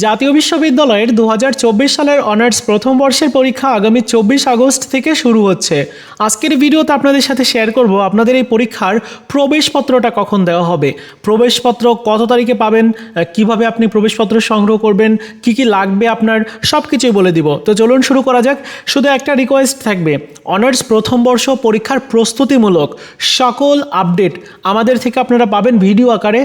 জাতীয় বিশ্ববিদ্যালয়ের দু হাজার চব্বিশ সালের অনার্স প্রথম বর্ষের পরীক্ষা আগামী চব্বিশ আগস্ট থেকে শুরু হচ্ছে। আজকের ভিডিওতে আপনাদের সাথে শেয়ার করব আপনাদের এই পরীক্ষার প্রবেশপত্রটা কখন দেওয়া হবে। প্রবেশপত্র কত তারিখে পাবেন কীভাবে আপনি প্রবেশপত্র সংগ্রহ করবেন, কি কি লাগবে আপনার সব কিছুই বলে দিব। তো চলুন শুরু করা যাক। শুধু একটা রিকোয়েস্ট থাকবে। অনার্স প্রথম বর্ষ পরীক্ষার প্রস্তুতিমূলক সকল আপডেট আমাদের থেকে আপনারা পাবেন ভিডিও আকারে।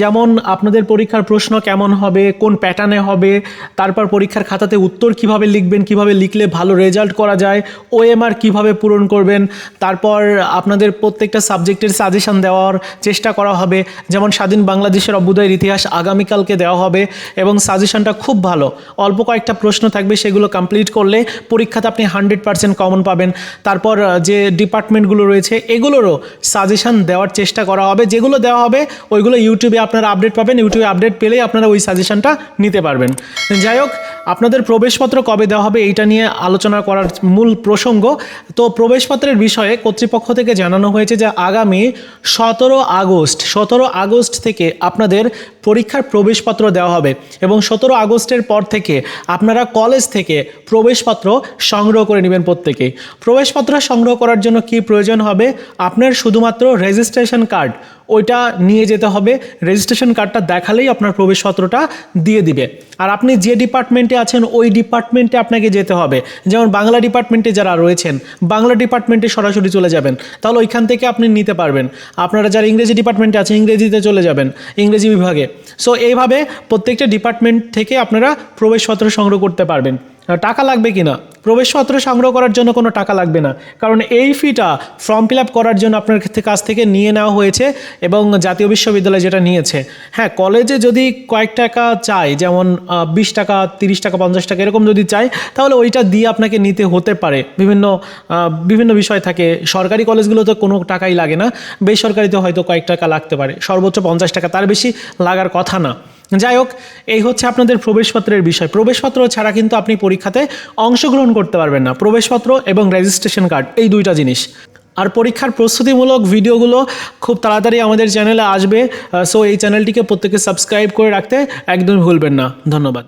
যেমন আপনাদের পরীক্ষার প্রশ্ন কেমন হবে, কোন প্যাটার্নে হবে, তারপর পরীক্ষার খাতাতে উত্তর কীভাবে লিখবেন, কীভাবে লিখলে ভালো রেজাল্ট করা যায় ওএমআর কীভাবে পূরণ করবেন, তারপর আপনাদের প্রত্যেকটা সাবজেক্টের সাজেশন দেওয়ার চেষ্টা করা হবে। যেমন স্বাধীন বাংলাদেশের অভ্যুদয়ের ইতিহাস আগামীকালকে দেওয়া হবে এবং সাজেশনটা খুব ভালো। অল্প কয়েকটা প্রশ্ন থাকবে, সেগুলো কমপ্লিট করলে পরীক্ষাতে আপনি হান্ড্রেড পার্সেন্ট কমন পাবেন। তারপর যে ডিপার্টমেন্টগুলো রয়েছে, এগুলোরও সাজেশন দেওয়ার চেষ্টা করা হবে। যেগুলো দেওয়া হবে, ওইগুলো ইউটিউবে আপনারা আপডেট পাবেন। ইউটিউবে আপডেট পেলেই আপনারা ওই সাজেশনটা নিতে পারবেন। যাই হোক আপনাদের প্রবেশপত্র কবে দেওয়া হবে এইটা নিয়ে আলোচনা করার মূল প্রসঙ্গ। তো প্রবেশপত্রের বিষয়ে কর্তৃপক্ষ থেকে জানানো হয়েছে যে আগামী সতেরো আগস্ট সতেরো আগস্ট থেকে আপনাদের পরীক্ষার প্রবেশপত্র দেওয়া হবে এবং সতেরো আগস্টের পর থেকে আপনারা কলেজ থেকে প্রবেশপত্র সংগ্রহ করে নেবেন প্রত্যেকেই প্রবেশপত্র সংগ্রহ করার জন্য কি প্রয়োজন হবে? আপনার শুধুমাত্র রেজিস্ট্রেশন কার্ড ওইটা নিয়ে যেতে হবে। রেজিস্ট্রেশন কার্ডটা দেখালেই আপনার প্রবেশপত্রটা দিয়ে দিবে। আর আপনি যে ডিপার্টমেন্টে আছেন, ওই ডিপার্টমেন্টে আপনাকে যেতে হবে। যেমন বাংলা ডিপার্টমেন্টে যারা রয়েছেন, বাংলা ডিপার্টমেন্টে সরাসরি চলে যাবেন। তাহলে ওইখান থেকে আপনি নিতে পারবেন। আপনারা যারা ইংরেজি ডিপার্টমেন্টে আছেন, ইংরেজিতে চলে যাবেন, ইংরেজি বিভাগে। সো এইভাবে প্রত্যেকটা ডিপার্টমেন্ট থেকে আপনারা প্রবেশপত্র সংগ্রহ করতে পারবেন। টাকা লাগবে কি না প্রবেশপত্র সংগ্রহ করার জন্য কোনো টাকা লাগবে না। কারণ এই ফিটা ফর্ম ফিল আপ করার জন্য আপনার কাছ থেকে নিয়ে নেওয়া হয়েছে এবং জাতীয় বিশ্ববিদ্যালয় যেটা নিয়েছে। হ্যাঁ কলেজে যদি কয়েক টাকা চাই যেমন বিশ টাকা, তিরিশ টাকা, পঞ্চাশ টাকা এরকম যদি চাই তাহলে ওইটা দিয়ে আপনাকে নিতে হতে পারে। বিভিন্ন বিভিন্ন বিষয় থাকে। সরকারি কলেজগুলোতে কোনো টাকাই লাগে না। বেসরকারিতে হয়তো কয়েক টাকা লাগতে পারে। সর্বোচ্চ পঞ্চাশ টাকা। তার বেশি লাগার কথা না। যাই হোক এই হচ্ছে আপনাদের প্রবেশপত্রের বিষয়। প্রবেশপত্র ছাড়া কিন্তু আপনি পরীক্ষাতে অংশগ্রহণ করতে পারবেন না। প্রবেশপত্র এবং রেজিস্ট্রেশন কার্ড এই দুইটা জিনিস। আর পরীক্ষার প্রস্তুতিমূলক ভিডিওগুলো খুব তাড়াতাড়ি আমাদের চ্যানেলে আসবে। সো এই চ্যানেলটিকে প্রত্যেকে সাবস্ক্রাইব করে রাখতে একদমই ভুলবেন না। ধন্যবাদ।